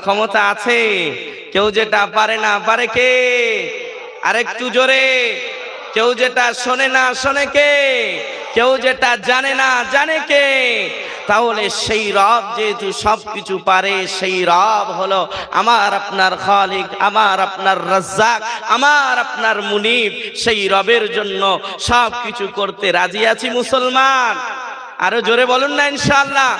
ক্ষমতা আছে। কেউ যেটা পারে না পারে কে? আরেকটু জোরে। কেউ যেটা শোনে না শোনে কে? কেউ যেটা জানে না জানে কে? তাহলে সেই রব যেহেতু সবকিছু পারে, সেই রব হলো আমার আপনার খালিক, আমার আপনার রাজ্জাক, আমার আপনার মুনিব। সেই রবের জন্য সব কিছু করতে রাজি আছি মুসলমান। আরও জোরে বলুন না ইনশাআল্লাহ।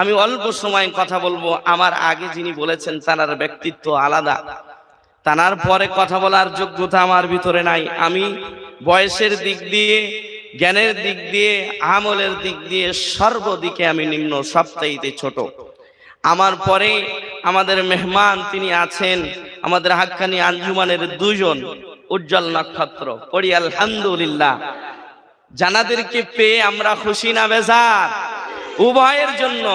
আমি অল্প সময় কথা বলব। আমার আগে যিনি বলেছেন তার ব্যক্তিত্ব আলাদা। তানার পরে কথা বলার যোগ্যতা আমার ভিতরে নাই। আমি বয়সের দিক দিয়ে, জ্ঞানের দিক দিয়ে, আমলের দিক দিয়ে সর্বদিকে আমি নিম্ন সপ্তাহিতে ছোট। আমার পরে আমাদের মেহমান তিনি আছেন, আমাদের হাক্কানি আঞ্জুমানের দুজন উজ্জ্বল নক্ষত্র। পড়ি আলহামদুলিল্লাহ। জানাদেরকে পেয়ে আমরা খুশি না বেজার। উভয়ের জন্য,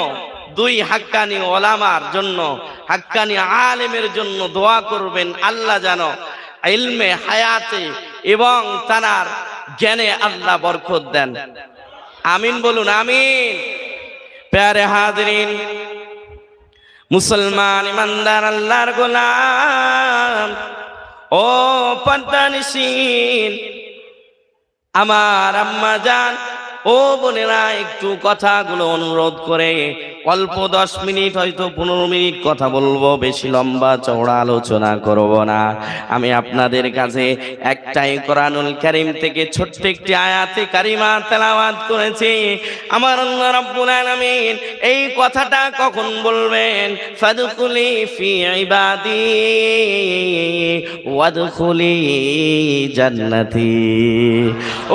দুই হাক্কানি ওলামার জন্য, হাক্কানি আলেমের জন্য দোয়া করবেন আল্লাহ যেন ইলমে হায়াতে এবং তানার জ্ঞানে আল্লাহ বরকত দেন। আমিন বলুন, আমিন। প্যারে হাজরিন, মুসলমান ইমানদার আল্লাহর গোলাম, ও পদ্মানিসীন আমার আম্মা জান ও বোনেরা, একটু কথাগুলো অনুরোধ করে অল্প দশ মিনিট হয়তো পনেরো মিনিট কথা বলব, বেশি লম্বা চওড়া আলোচনা করব না। আমি আপনাদের কাছে একটাই কোরআনুল কারিম থেকে ছোট্ট একটি আয়াতে কারিমা তেলাওয়াত করেছি। আমার আল্লাহ রাব্বুল আলামিন এই কথাটা কখন বলবেন? ফাদখুলি ফি ইবাদি ওয়াদখুলি জান্নাতি।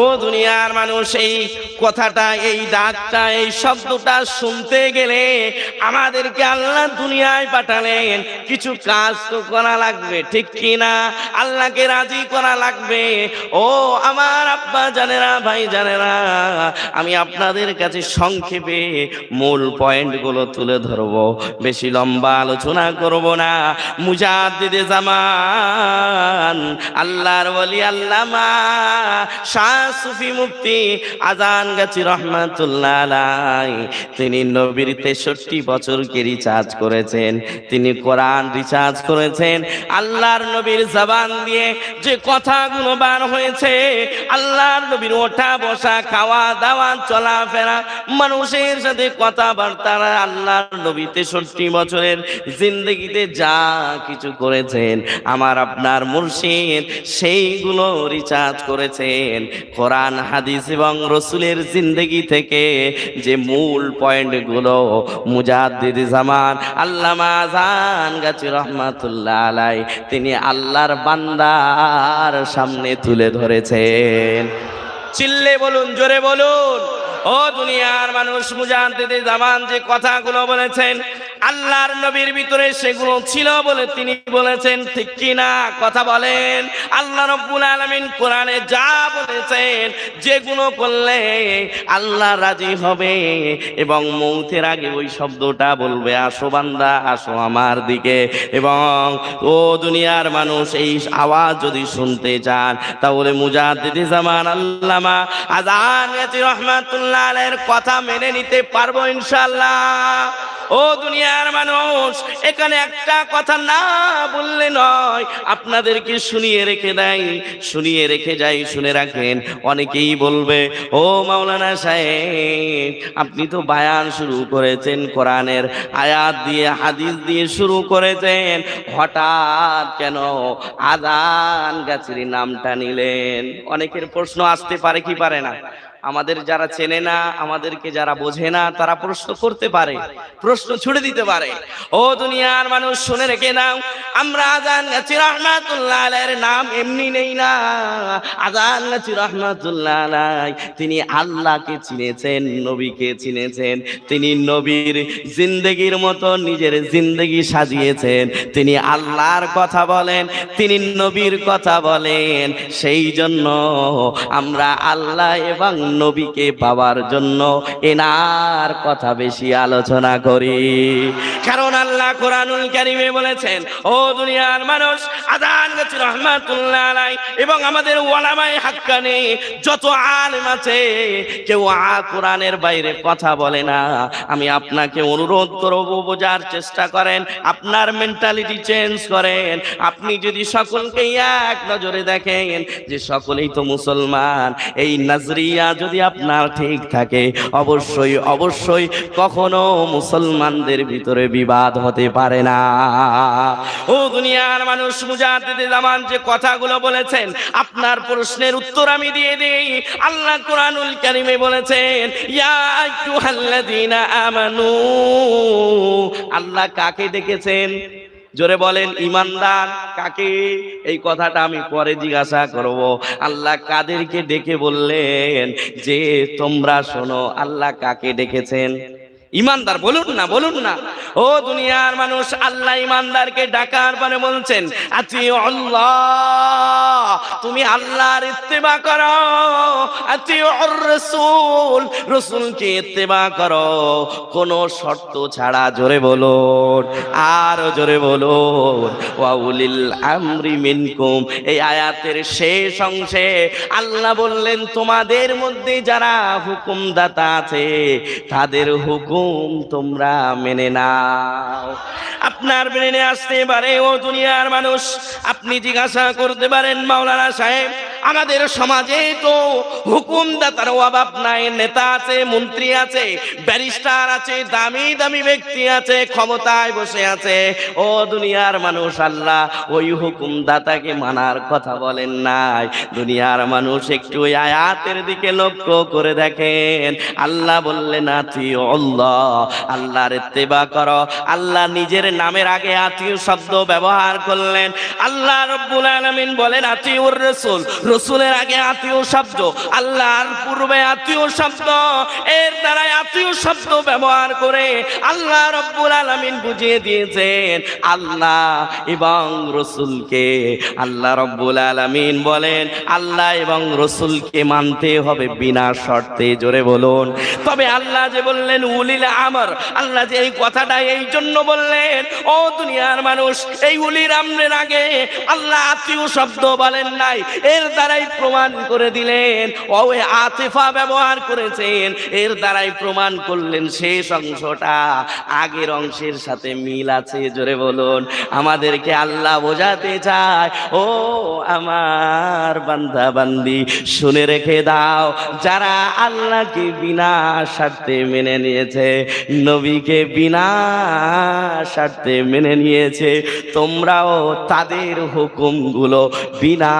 ও দুনিয়ার মানুষ, এই কথাটা, এই ডাকটা এই শব্দটা শুনতে গেলে আমাদেরকে আল্লাহ দুনিয়ায় পাঠালেন। কিছু কাজ তো করা লাগবে, ঠিক কি না আল্লাহকে রাজি করা লাগবে। ও আমার আব্বা জানেরা, ভাই জানেরা, আমি আপনাদের কাছে সংক্ষেপে মূল পয়েন্টগুলো তুলে ধরবো। বেশি লম্বা আলোচনা করব না। মুজাদ্দিদে জামান, আল্লাহর ওলি, আল্লামা, শাহ সুফি মুফতি, আজান গাছি রহমাতুল্লাহ তিনি নবীর তেষট্টি বছরকে রিচার্জ করেছেন? তিনি কোরআন রিচার্জ করেছেন। আল্লাহর নবীর জবান দিয়ে যে কথাগুলো বার হয়েছে, আল্লাহর নবীর ওঠা বসা, খাওয়া দাওয়া, চলাফেরা, মানুষের সাথে কথাবার্তা, আল্লাহর নবী তেষট্টি বছরের জিন্দগিতে যা কিছু করেছেন, আমার আপনার মুর্শিদ সেইগুলো রিচার্জ করেছেন। কোরআন, হাদিস এবং রসুলের জিন্দগি থেকে যে মূল পয়েন্টগুলো মুজাদ্দিদ জামান, আল্লামা আজান গাছি রহমাতুল্লাহ আলাই তিনি আল্লাহর বান্দার সামনে তুলে ধরেছেন। চিল্লে বলুন, জোরে বলুন। ও দুনিয়ার মানুষ মুজাদ্দিদে জামান যে কথাগুলো বলেছেন, আল্লাহর নবীর ভিতরে সেগুলো ছিল বলে তিনি বলেছেন, ঠিক কি না? কথা বলেন। আল্লাহ রব্বুল আলামিন কোরআনে যা বলেছেন, যেগুলো করলে আল্লাহ রাজি হবে এবং মৌতের আগে ওই শব্দটা বলবে, আসো বান্দা, আসো আমার দিকে। এবং ও দুনিয়ার মানুষ এই আওয়াজ যদি শুনতে চান, তাহলে মুজাদ্দিদি জামান আল্লামা আজান গাছি আলাইহির কথা মেনে নিতে পারব ইনশাআল্লাহ। ও দুনিয়ার মানুষ, এখানে একটা কথা না বললে নয়, আপনাদেরকে শুনিয়ে রেখে দেয়, শুনিয়ে রেখে যাই, শুনে রাখেন। অনেকেই বলবে, ও মাওলানা সাহেব, আপনি তো বায়ান শুরু করেছেন কোরআনের আয়াত দিয়ে, হাদিস দিয়ে শুরু করেছেন। হঠাৎ কেন আদান গাছের নামটা নিলেন? অনেকের প্রশ্ন আসতে পারে কি পারে না? আমাদের যারা চেনে না, আমাদেরকে যারা বোঝে না, তারা প্রশ্ন করতে পারে, প্রশ্ন ছুড়ে দিতে পারে। ও দুনিয়ার মানুষ, শুনে রেখে নাও, আমরা আজান গাছি রহমাতুল্লাহ আলাইয়ের নাম এমনি নেই না। আজান গাছি রহমাতুল্লাহ আলাই তিনি আল্লাহকে চিনেছেন, নবীকে চিনেছেন, তিনি নবীর জিন্দগির মতো নিজের জিন্দগি সাজিয়েছেন, তিনি আল্লাহর কথা বলেন, তিনি নবীর কথা বলেন। সেই জন্য আমরা আল্লাহ এবং নবীকে পাওয়ার জন্য এনার কথা বেশি আলোচনা করি। কারণ আল্লাহ কোরআনুল কারিমে বলেছেন, ও দুনিয়ার মানুষ, আদান রহমাতুল্লাহ আলাই এবং আমাদের ওয়ালামাই হাক্কানি, যত আলেম আছে, কেউ আ কোরআনের বাইরে কথা বলে না। আমি আপনাকে অনুরোধ করব, বোঝার চেষ্টা করেন, আপনার মেন্টালিটি চেঞ্জ করেন। আপনি যদি সকলকে এক নজরে দেখেন যে সকলেই তো মুসলমান, এই নাজরিয়া যদি আপনার ঠিক থাকে, অবশ্যই অবশ্যই কখনো মুসলমানদের ভিতরে বিবাদ হতে পারে না। ও দুনিয়ার মানুষ, মুজাহিদে জামান যে কথাগুলো বলেছেন, আপনার প্রশ্নের উত্তর আমি দিয়ে দেই। আল্লাহ কোরআনুল কারিমে বলেছেন, ইয়া আইয়ুহাল্লাযীনা আমানু আল্লাহ কাকে ডেকেছেন? জোরে বলেন, ইমানদার, কাকে? এই কথাটা আমি পরে জিজ্ঞাসা করব। আল্লাহ কাদেরকে ডেকে বললেন, যে তোমরা শোনো, আল্লাহ কাকে ডেকেছেন? ইমানদার, বলুন না বলুন না। ও দুনিয়ার মানুষ, আল্লাহ ইমানদারকে ডাকার পরে বলছেন, আতি আল্লাহ, তুমি আল্লাহর ইত্তেবা করো। আতি রসুল রসুলকে ইত্তেবা করো। কোন শর্ত ছাড়া জোরে বলুন, আর জোরে বলুন, ওয়াউলিল আমরি মিনকুম। এই আয়াতের শেষ অংশে আল্লাহ বললেন, তোমাদের মধ্যে যারা হুকুমদাতা আছে, তাদের হুকুম তোমরা মেনে নাও। আপনার ব্রেনে আসতে পারে, ও দুনিয়ার মানুষ। আপনি জিজ্ঞাসা করতে পারেন, মাওলানা সাহেব, আমাদের সমাজে তো হুকুমদাতার অভাব নাই, নেতা আছে, মন্ত্রী আছে, ব্যারিস্টার আছে, দামি দামি ব্যক্তি আছে, ক্ষমতায় বসে আছে। ও দুনিয়ার মানুষ, আল্লাহ, ওই হুকুমদাতাকে মানার কথা বলেন নাই। দুনিয়ার মানুষ একটু ওই আয়াতের দিকে লক্ষ্য করে দেখেন। আল্লাহ বললেন আতি আল্লাহ আল্লাহর ইত্তেবা করো, আল্লাহ নিজের নামের আগে আত্মীয় শব্দ ব্যবহার করলেন। আল্লাহ রব্বুল আলামিন বলেন, আতিউর রাসূল, রসুলের আগে আত্মীয় শব্দ, আল্লাহর পূর্বে আত্মীয় শব্দ, এর দ্বারা আত্মীয় শব্দ ব্যবহার করে আল্লাহ রব্বুল আলামিন বুঝিয়ে দিয়েছেন, আল্লাহ এবং রসুলকে। আল্লাহ রব্বুল আলামিন বলেন, আল্লাহ এবং রসুলকে মানতে হবে বিনা শর্তে, জোরে বলুন। তবে আল্লাহ যে বললেন, উলিল আমর, আল্লাহ যে এই কথাটা এই জন্য বললেন ও দুনিয়ার মানুষ, এই উলির আমরের আগে আল্লাহ আত্মীয় শব্দ বলেন নাই। এর দ্বারাই প্রমাণ করে দিলেন, ও আতিফা ব্যবহার করেছেন। এর দ্বারাই প্রমাণ করলেন শেষ অংশটা আগের অংশের সাথে মিল আছে। জোরে বলুন, আমাদেরকে আল্লাহ বোঝাতে চায়। ও আমার বান্দা, বান্দি, শুনে রেখে দাও, যারা আল্লাহকে বিনা স্বার্থে মেনে নিয়েছে, নবীকে বিনা মেনে নিয়েছে। তোমরাও তাদের হুকুমগুলো বিনা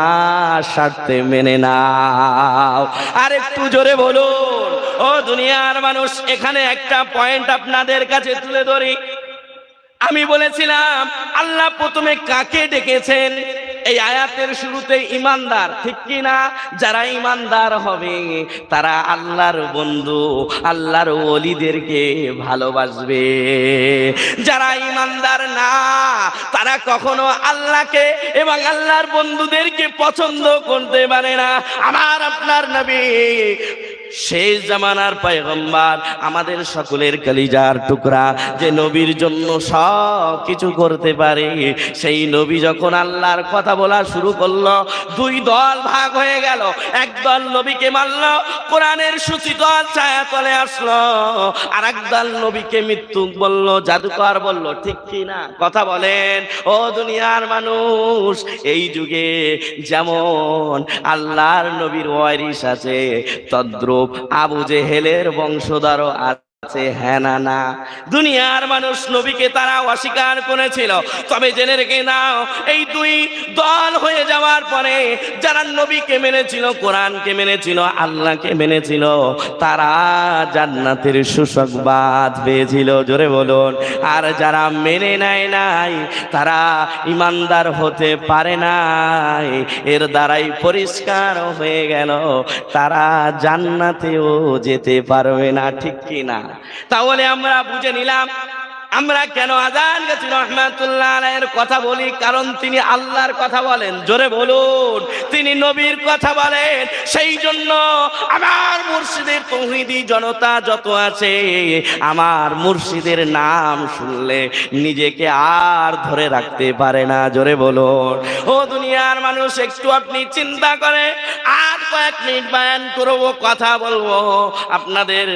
স্বার্থে মেনে নাও। আর একটু জোরে বলো ও দুনিয়ার মানুষ, এখানে একটা পয়েন্ট আপনাদের কাছে তুলে ধরি। আমি বলেছিলাম, আল্লাহ প্রথমে কাকে ডেকেছেন? এই আয়াতের শুরুতে ইমানদার, ঠিক কি না যারা ইমানদার হবে, তারা আল্লাহর বন্ধু, আল্লাহর ওলিদেরকে ভালোবাসবে। যারা ইমানদার না, তারা কখনো আল্লাহকে এবং আল্লাহর বন্ধুদেরকে পছন্দ করতে পারে না। আমার আপনার নবী শেষ জামানার পয়গম্বর, আমাদের সকলের কলিজার টুকরা, যে নবীর জন্য সব কিছু করতে পারে। সেই নবী যখন আল্লাহর কথা বলা শুরু করল, দুই দল ভাগ হয়ে গেল। এক দল নবীকে মানল কোরআনের সূচিত ছায়া তলে আসলো। আর এক দল নবীকে মৃত্যু বলল, জাদুকর বলল, ঠিক কি না? কথা বলেন, ও দুনিয়ার মানুষ, এই যুগে যেমন আল্লাহর নবীর ওয়ারিস আছে তদ্রুপ আবু জেহেলের বংশধরও হ্যাঁ না না। দুনিয়ার মানুষ নবীকে তারা অস্বীকার করেছিল। তবে জেনে রেখে নাও, এই দুই দল হয়ে যাওয়ার পরে যারা নবীকে মেনেছিল, কোরআনকে মেনেছিল, আল্লাহকে মেনেছিল, তারা জান্নাতের সুসংবাদ পেয়েছিল। জোরে বলুন। আর যারা মেনে নেয় নাই, তারা ইমানদার হতে পারে নাই। এর দ্বারাই পরিষ্কার হয়ে গেল, তারা জান্নাতেও যেতে পারবে না, ঠিক কি না তাহলে আমরা বুঝে নিলাম আমরা কেন আজান গেছি? রহমাতুল্লাহ কথা বলি, কারণ তিনি আল্লাহর কথা বলেন। জোরে বলুন, তিনি নবীর কথা বলেন। সেই জন্য আমার মুর্শিদের তৌহিদি জনতা যত আছে, আমার মুর্শিদের নাম শুনলে নিজেকে আর ধরে রাখতে পারে না। জোরে বলুন, ও দুনিয়ার মানুষ, একটু আপনি চিন্তা করে, আর কয়েক মিনিট বায়ান করব, কথা বলব। আপনাদের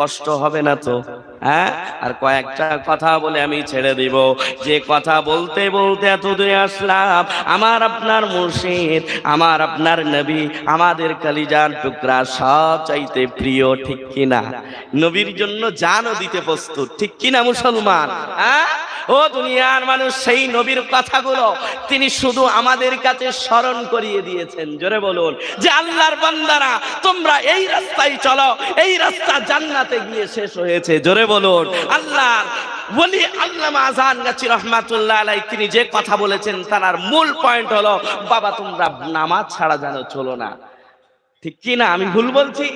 কষ্ট হবে না তো? হ্যাঁ? আর কয়েকটা কথা বলে আমি ছেড়ে দিব। যে কথা বলতে বলতে এত দূরে আসলাম, আমার আপনার মুর্শিদ, আমার আপনার নবী, আমাদের কালিজার টুকরা সব চাইতে প্রিয়, ঠিক কিনা? নবীর জন্য জানও দিতে প্রস্তুত, ঠিক কিনা মুসলমান? হ্যাঁ? ও দুনিয়ার মানুষ, সেই নবীর কথাগুলো তিনি শুধু আমাদের কাছে স্মরণ করিয়ে দিয়েছেন। জোরে বলুন, যে আল্লাহর বান্দারা, তোমরা এই রাস্তায় চলো, এই রাস্তা জান্নাতে গিয়ে শেষ হয়েছে। জোরে বলুন। আল্লাহর বলি আল্লাহ আজান গাছি রহমাতুল্লাহ আলাই তিনি যে কথা বলেছেন তার মূল পয়েন্ট হলো, বাবা তোমরা নামাজ ছাড়া যেন চলো না। ঠিক কি না? আমি ভুল বলছি?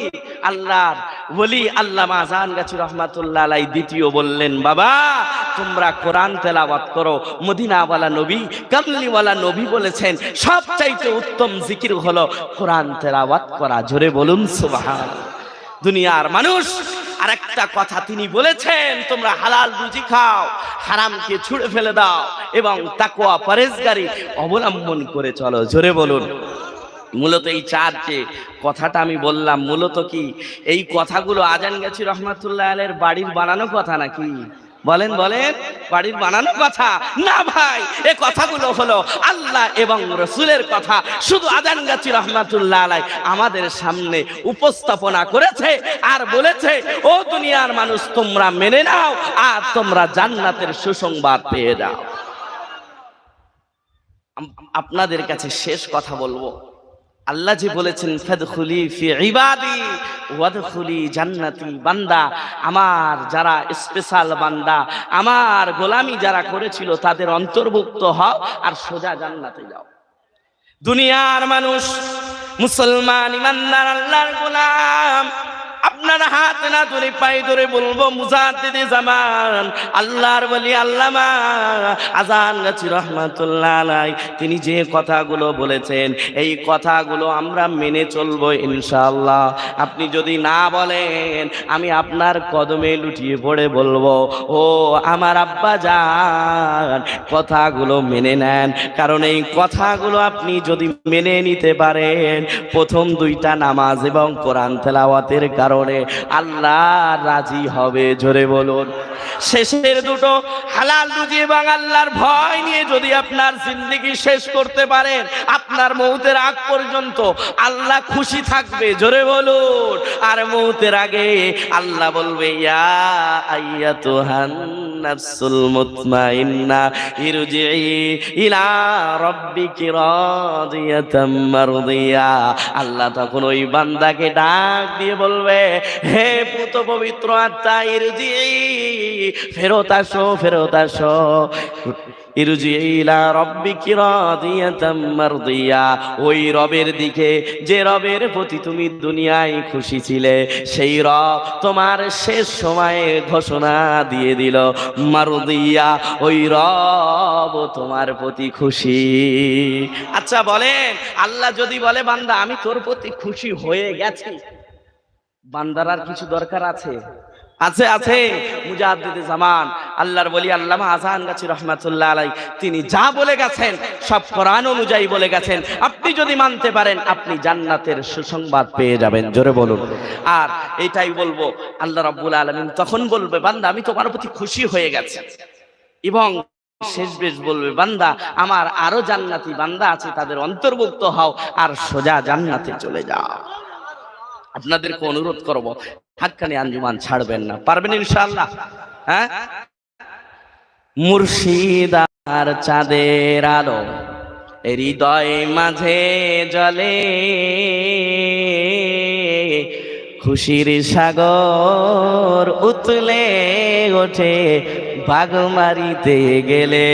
আল্লাহর বলি আল্লাহ গাছি রহমাতুল্লাহ আলাই দ্বিতীয় বললেন, বাবা, তোমরা কোরআন তেলাওয়াত করো, মদিনাওয়ালা নবী কামলিওয়ালা নবী বলেছেন, সবচাইতে উত্তম জিকির হলো কোরআন তেলাওয়াত করা। জোরে বলুন সুবহান দুনিয়ার মানুষ আর একটা কথা তিনি বলেছেন, তোমরা হালাল রুজি খাও, হারামকে ছুঁড়ে ফেলে দাও এবং তাকোয়া পরেজগারি অবলম্বন করে চলো। জোরে বলুন। মূলত এই চার যে কথাটা আমি বললাম, মূলত কি? এই কথাগুলো আজান গেছি রহমাতুল্লাহ আলের বাড়ির বানানো কথা নাকি? বলেন বলেন, বাড়ির বানানো কথা? না ভাই, এ কথাগুলো হলো আল্লাহ এবং রসুলের কথা। শুধু আজান গাছি রহমাতুল্লাহ আলাই আমাদের সামনে উপস্থাপনা করেছে আর বলেছে, ও দুনিয়ার মানুষ, তোমরা মেনে নাও আর তোমরা জান্নাতের সুসংবাদ পেয়ে যাও। আপনাদের কাছে শেষ কথা বলব। আল্লাহ যে বলেছেন, ফাদখুলি ফি ইবাদি, ওয়াদখুলি জান্নাতি বান্দা। আমার যারা স্পেশাল বান্দা, আমার গোলামি যারা করেছিল, তাদের অন্তর্ভুক্ত হও আর সোজা জান্নাতে যাও। দুনিয়ার মানুষ, মুসলমান, ইমানদার, আল্লাহর গোলাম। আপনার হাত না ধরে, পায়ে ধরে বলব, মুজাদ্দিদে জামান, আল্লাহর বলি আল্লামা আজান গাছি রহমাতুল্লাহ তিনি যে কথাগুলো বলেছেন, এই কথাগুলো আমরা মেনে চলবো ইনশাআল্লাহ। আপনি যদি না বলেন, আমি আপনার কদমে লুটিয়ে পড়ে বলব, ও আমার আব্বা যান কথাগুলো মেনে নেন। কারণ এই কথাগুলো আপনি যদি মেনে নিতে পারেন, প্রথম দুইটা নামাজ এবং কোরআন তেলাওয়াতের কারণে আল্লাহ রাজি হবে। জোরে বলুন। শেষের দুটো হালাল রুজি এবং আল্লাহর ভয় নিয়ে যদি আপনার জিন্দগি শেষ করতে পারেন, আপনার মৌতের আগ পর্যন্ত আল্লাহ খুশি থাকবে। জোরে বলুন। আর মৌতের আগে আল্লাহ বলবে, ইয়া আইয়াতুহান নাফসুল মুতমাইন্না ইরজিই ইলা রাব্বিকি রাদিয়াতাম মারদিয়া। আল্লাহ তখন ওই বান্দাকে ডাক দিয়ে বলবে হে পুত পবিত্র আত্মা ইরজিই ফেরত আসো ফেরত আসো। ওই রবের দিকে, যে রবের প্রতি তুমি দুনিয়ায় খুশি ছিলে, সেই রব তোমার শেষ সময়ে ঘোষণা দিয়ে দিল, মারুদিয়া, ওই রব তোমার প্রতি খুশি। আচ্ছা বলেন, আল্লাহ যদি বলে, বান্দা, আমি তোর প্রতি খুশি হয়ে গেছি। বান্দার আর কিছু দরকার আছে? আছে আছে। মুজাদ্দিদে জামান আল্লাহর বলি আল্লামা আজান গাছি রহমাতুল্লাহ আলাই তিনি যা বলে গেছেন সব কোরআন অনুযায়ী বলে গেছেন। আপনি যদি মানতে পারেন আপনি জান্নাতের সুসংবাদ পেয়ে যাবেন জোরে বলুন। আর এটাই বলব আল্লাহ রাব্বুল আলামিন তখন বলবে বান্দা আমি তোমার প্রতি খুশি হয়ে গেছি। এবং শেষ বেশ বলবে বান্দা আমার আরও জান্নাতি বান্দা আছে তাদের অন্তর্ভুক্ত হও আর সোজা জান্নাতে চলে যাও। আপনাদেরকে অনুরোধ করব, হাক্কানি আঞ্জুমান ছাড়বেন না। পারবেন ইনশাআল্লাহ? হ্যাঁ? মুর্শিদার চাঁদের আলো, হৃদয় মাঝে জলে খুশির সাগর উতলে ওঠে বাঘ মারিতে গেলে।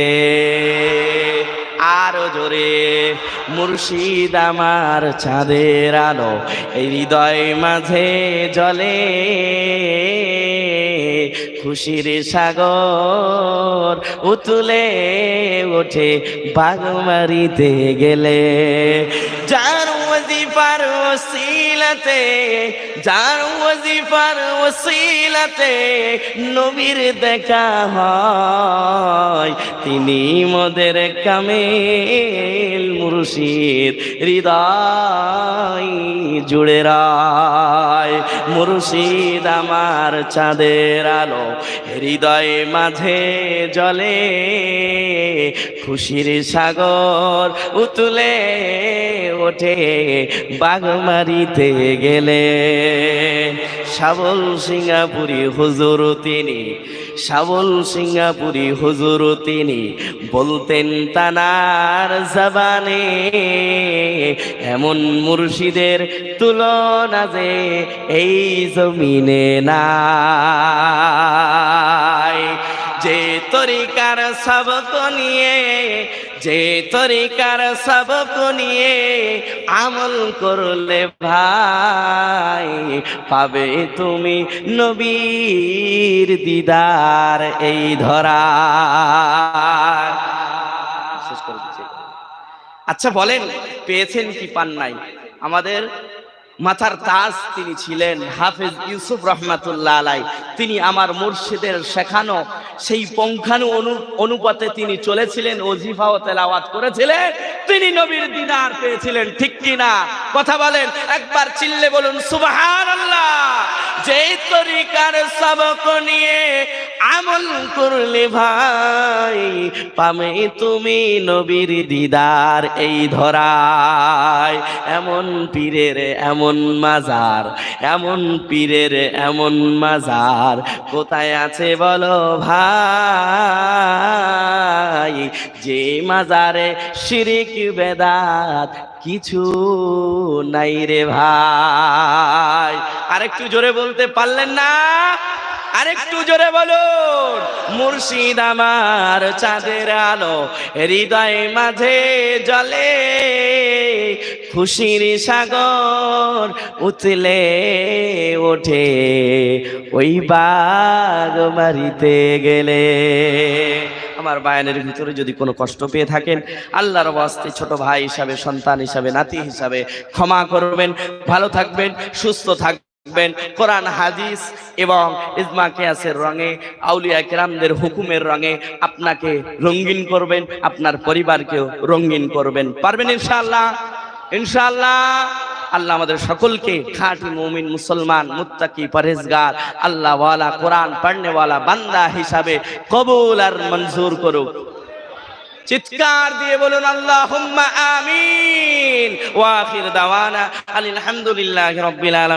আরও জোরে, মুর্শিদ আমার চাঁদের আলো, এই হৃদয় মাঝে জলে। খুশির সাগর উতুলে ওঠে বাগমারিতে গেলে। ওয়াজিফার ওসিলাতে যার ওয়াজিফার ওসিলাতে নবীর দেখা হয়। তিনি মদের কামেল মুর্শিদ হৃদয় জুড়ে রায়। মুর্শিদ আমার চাঁদের আলো হৃদয়ে মাঝে জলে খুশির সাগর উতুলে ওঠে বাগমারিতে গেলে শাবল সিঙ্গাপুরি হুজুর তিনি শাবল সিঙ্গাপুরি হুজুর তিনি, বলতেন তানার জবানে, এমন মুর্শিদের তুলনা যে এই জমিনে যে তরিকার সবক নিয়ে, যে তরিকার সবক নিয়ে আমল করলে ভাই পাবে তুমি নবীর দিদার এই ধরা। আচ্ছা বলেন, পেয়েছেন কি, পান নাই? আমাদের মাথার তাজ তিনি ছিলেন হাফেজ ইউসুফ রহমাতুল্লাহ আলাই। তিনি আমার মুর্শিদের শেখানো, সেই পঙ্খানু অনু, অনুপাতে তিনি চলেছিলেন ওজিফা ও তেলাওয়াত করেছিলেন। তিনি নবীর দিদার পেয়েছিলেন, ঠিক কি না কথা বলেন, একবার চিল্লে বলুন সুবাহান আল্লাহ তরিকার সবক নিয়ে আমল করলে ভাই, পামে তুমি নবীর দিদার এই ধরায়। এমন পীরের, এমন মাজার, এমন পীরের, এমন মাজার। কোথায় আছে বলো ভাই, যে মাজারে শিরিক, বেদাত কিছু নাই রে ভাই। আরেকটু জোরে বলতে পারলেন না? আরেকটু জোরে বলুন, মুর্শিদ আমার চাঁদের আলো, হৃদয় মাঝে জলে, খুশির সাগর উতলে ওঠে, ওই বাগ মারিতে গেলে। আমার বায়ানের ভিতরে যদি কোনো কষ্ট পেয়ে থাকেন, আল্লাহর বাস্তে ছোট ভাই হিসাবে, সন্তান হিসাবে, নাতি হিসাবে ক্ষমা করবেন, ভালো থাকবেন, সুস্থ থাকবেন। কোরআন, হাদিস এবং ইজমা কেয়াসের রঙে, আউলিয়া কেরামদের হুকুমের রঙে আপনাকে রঙিন করবেন, আপনার পরিবারকেও রঙিন করবেন। পারবেন ইনশাআল্লাহ? ইনশাআল্লাহ? আল্লাহ আমাদের সকলকে খাঁটি মুমিন, মুসলমান, মুত্তাকি, পরহেজগার, আল্লাহওয়ালা, কোরআন পড়নেওয়ালা বান্দা হিসাবে কবুল আর মঞ্জুর করুক। চিৎকার দিয়ে বলুন আল্লাহ আমিন। ওয়াখির দাওয়ানা, আলহামদুলিল্লাহ রব্বিল আলামিন।